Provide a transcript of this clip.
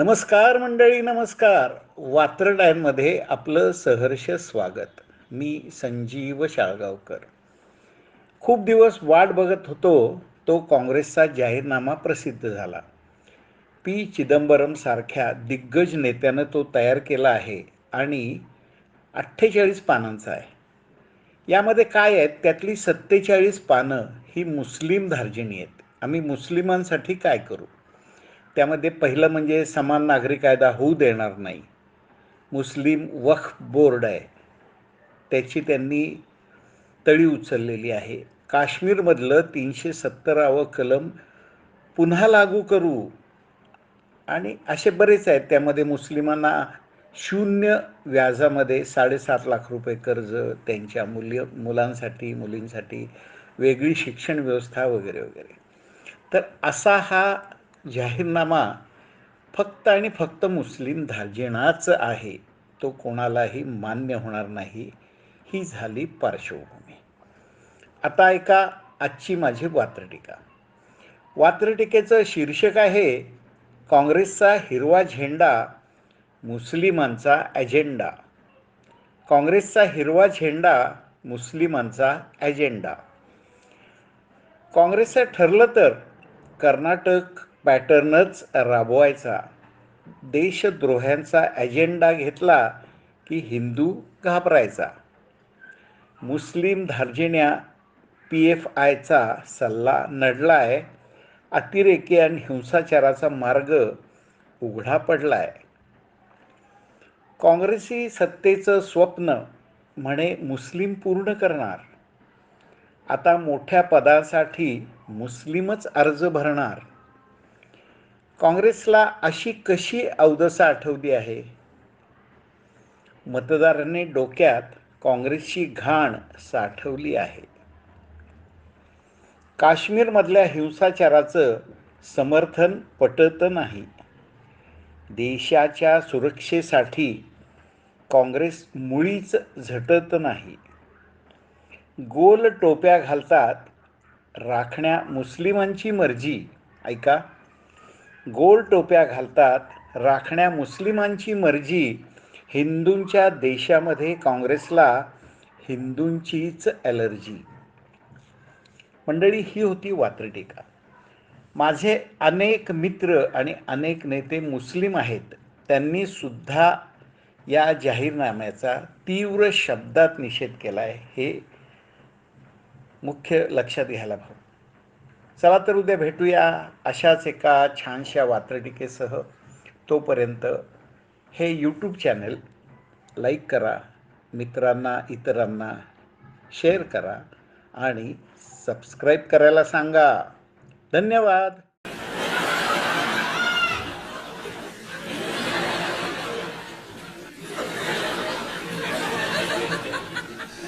नमस्कार मंडळी नमस्कार. वात्रडायनमध्ये आपलं सहर्ष स्वागत. मी संजीव शाळगावकर. खूप दिवस वाट बघत होतो तो काँग्रेसचा जाहीरनामा प्रसिद्ध झाला. पी. चिदंबरम सारख्या दिग्गज नेत्यानं तो तयार केला आहे आणि अठ्ठेचाळीस पानांचा आहे. यामध्ये काय आहेत? त्यातली सत्तेचाळीस पानं ही मुस्लिम धार्जिणी आहेत. आम्ही मुस्लिमांसाठी काय करू? त्यामध्ये पहिलं म्हणजे समान नागरी कायदा होऊ देणार नाही. मुस्लिम वक्फ बोर्ड आहे. त्याची त्यांनी तळी उचललेली आहे. काश्मीरमधलं तीनशे सत्तरावं कलम पुन्हा लागू करू. आणि असे बरेच आहेत. त्यामध्ये मुस्लिमांना शून्य व्याजामध्ये साडेसात लाख रुपये कर्ज त्यांच्या मुल्य मुलांसाठी मुलींसाठी वेगळी शिक्षण व्यवस्था वगैरे वगैरे. तर असा हा जाहीरनामा फक्त आणि फक्त मुस्लिम धार्जिणाच आहे. तो कोणालाही मान्य होणार नाही. ही झाली पार्श्वभूमी. आता ऐका आजची माझी वात्रटीका. वात्रटीकेचं शीर्षक आहे काँग्रेसचा हिरवा झेंडा मुस्लिमांचा ॲजेंडा. काँग्रेसचा हिरवा झेंडा मुस्लिमांचा ॲजेंडा. काँग्रेसचं ठरलं तर कर्नाटक पॅटर्नच राबवायचा. देशद्रोह्यांचा ॲजेंडा घेतला की हिंदू घाबरायचा. मुस्लिम धार्जिण्या पी एफ आयचा सल्ला नडला आहे अतिरेकी आणि हिंसाचाराचा मार्ग उघडा पडला आहे काँग्रेसी सत्तेचं स्वप्न म्हणे मुस्लिम पूर्ण करणार. आता मोठ्या पदासाठी मुस्लिमच अर्ज भरणार. काँग्रेसला अशी कशी अवदसा आठवली आहे? मतदारांनी डोक्यात काँग्रेसची घाण साठवली आहे. काश्मीरमधल्या हिंसाचाराचं समर्थन पटत नाही. देशाच्या सुरक्षेसाठी काँग्रेस मुळीच झटत नाही. गोल टोप्या घालतात राखण्या मुस्लिमांची मर्जी ऐका. गोल टोप्या घालतात राखण्या मुस्लिमांची मर्जी हिंदूंच्या देशामध्ये काँग्रेसला हिंदूंचीच ॲलर्जी. मंडळी ही होती वात्रटीका माझे अनेक मित्र आणि अनेक नेते मुस्लिम आहेत त्यांनी सुद्धा या जाहीरनाम्याचा तीव्र शब्दात निषेध केला आहे हे मुख्य लक्षात घ्यायला हवं चला तर उद्या भेटूया अशाच एका छानशा वात्रटिकेसह. तोपर्यंत हे यूट्यूब चॅनल लाईक करा मित्रांना इतरांना शेअर करा आणि सबस्क्राईब करायला सांगा. धन्यवाद.